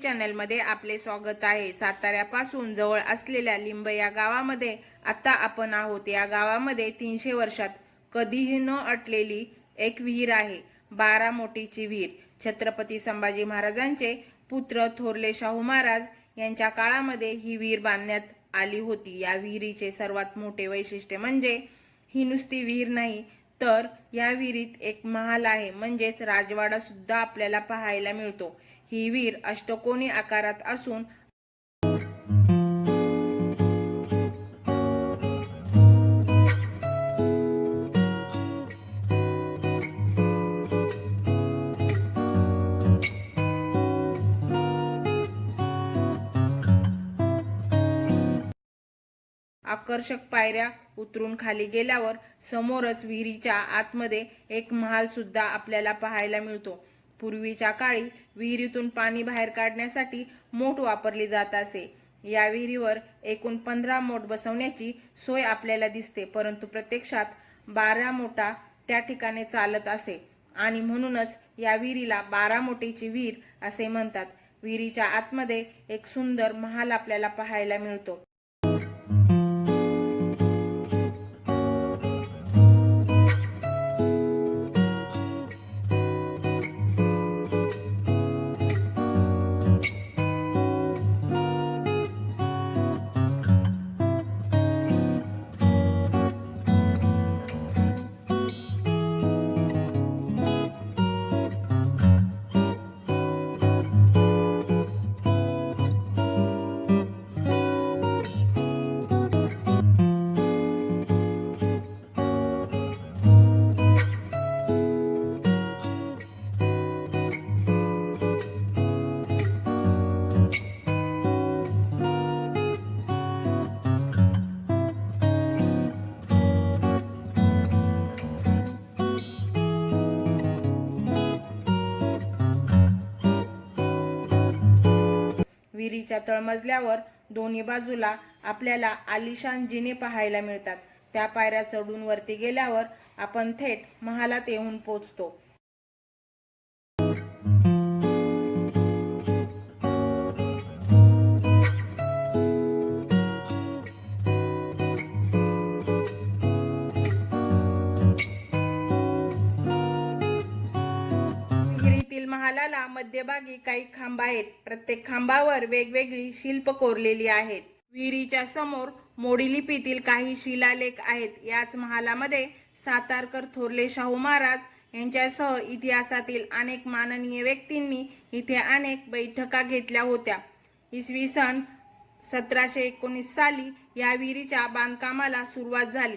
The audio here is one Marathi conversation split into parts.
चॅनलमध्ये आपले स्वागत आहे. साताऱ्यापासून जवळ असलेल्या लिंब या गावामध्ये आता आपण आहोत. या गावामध्ये तीनशे वर्षात कधीही न अटलेली एक विहीर आहे. बारा मोठीची विहीर. छत्रपती संभाजी महाराजांचे पुत्र थोरले शाहू महाराज यांच्या काळामध्ये ही विहीर बांधण्यात आली होती. या विहिरीचे सर्वात मोठे वैशिष्ट्य म्हणजे ही नुसती विहीर नाही तर या विहिरीत एक महाल आहे. म्हणजेच राजवाडा सुद्धा आपल्याला पाहायला मिळतो. ही विहीर अष्टकोनी आकारात असून आकर्षक पायऱ्या उतरून खाली गेल्यावर समोरच विहिरीच्या आतमध्ये एक महाल सुद्धा आपल्याला पाहायला मिळतो. पूर्वीच्या काळी विहिरीतून पाणी बाहेर काढण्यासाठी मोठ वापरली जात असे. या विहिरीवर एकूण पंधरा मोठ बसवण्याची सोय आपल्याला दिसते परंतु प्रत्यक्षात बारा मोठा त्या ठिकाणी चालत असे आणि म्हणूनच या विहिरीला बारा मोठीची विहीर असे म्हणतात. विहिरीच्या आतमध्ये एक सुंदर महाल आपल्याला पाहायला मिळतो. विहिरीच्या तळमजल्यावर दोन्ही बाजूला आपल्याला आलिशान जिने पाहायला मिळतात. त्या पायऱ्या चढून वरती गेल्यावर आपण थेट महालात येऊन पोचतो. विहिरीतील मध्यभागी काही खांब आहेत. प्रत्येक खांबावर वेगवेगळी शिल्प कोरलेली आहेत. विहिरीच्या समोर मोडी लिपीतील काही शिलालेख आहेत. याच महालामध्ये सातारकर थोरले शाहू महाराज यांच्यासह इतिहासातील अनेक माननीय व्यक्तींनी इथे अनेक बैठका घेतल्या होत्या. इसवी सन सतराशे एकोणीस साली या विहिरीच्या बांधकामाला सुरुवात झाली.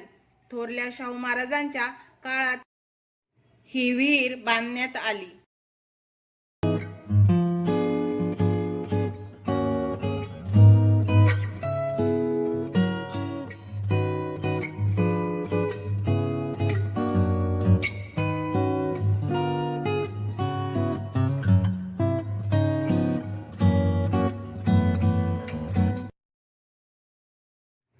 थोरल्या शाहू महाराजांच्या काळात ही विहीर बांधण्यात आली.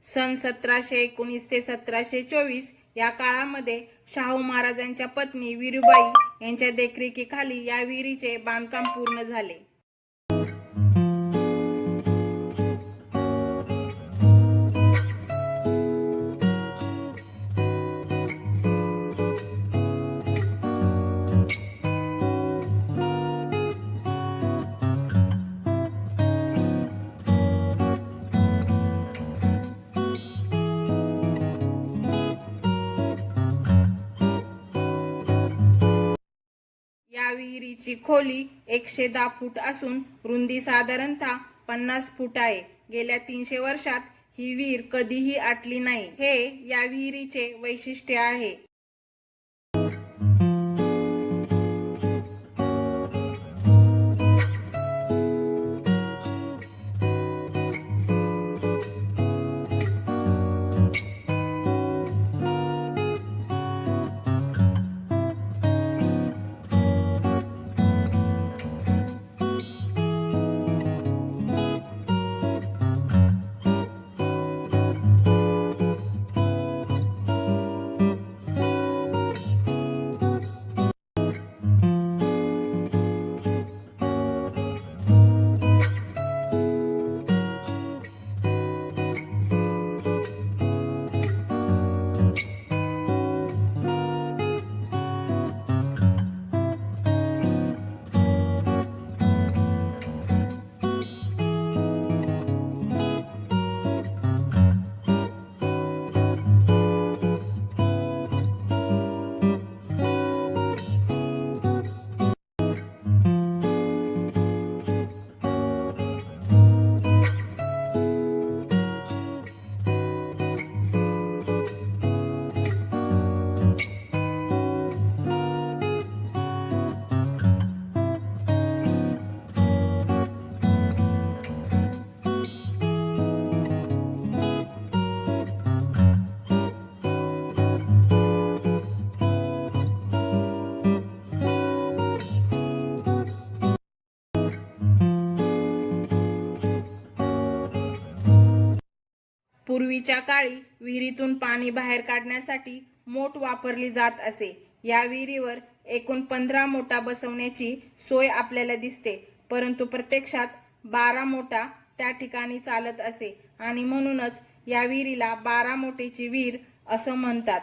सन सतराशे एकोणीस ते सतराशे चोवीस या काळामध्ये शाहू महाराजांच्या पत्नी विरुबाई यांच्या देखरेखीखाली या विहिरीचे बांधकाम पूर्ण झाले. विहिरीची खोली एकशे दहा फूट असून रुंदी साधारणतः पन्नास फूट आहे. गेल्या तीनशे वर्षात ही विहीर कधीही आटली नाही. हे या विहिरीचे वैशिष्ट्य आहे. पूर्वीच्या काळी विहिरीतून पाणी बाहेर काढण्यासाठी मोठ वापरली जात असे. या विहिरीवर एकूण पंधरा मोठा बसवण्याची सोय आपल्याला दिसते. परंतु प्रत्यक्षात बारा मोठा त्या ठिकाणी चालत असे आणि म्हणूनच या विहिरीला बारा मोठेची विहीर असं म्हणतात.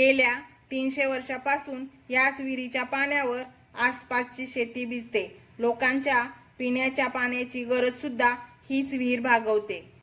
गेल्या तीनशे वर्षापासून याच विहिरीच्या पाण्यावर आसपासची शेती भिजते. लोकांच्या पिण्याच्या पाण्याची गरज सुद्धा हीच विहीर भागवते.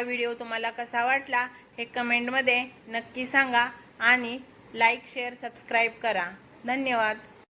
हा व्हिडिओ तुम्हाला कसा वाटला हे कमेंटमध्ये नक्की सांगा आणि लाईक शेअर सबस्क्राईब करा. धन्यवाद.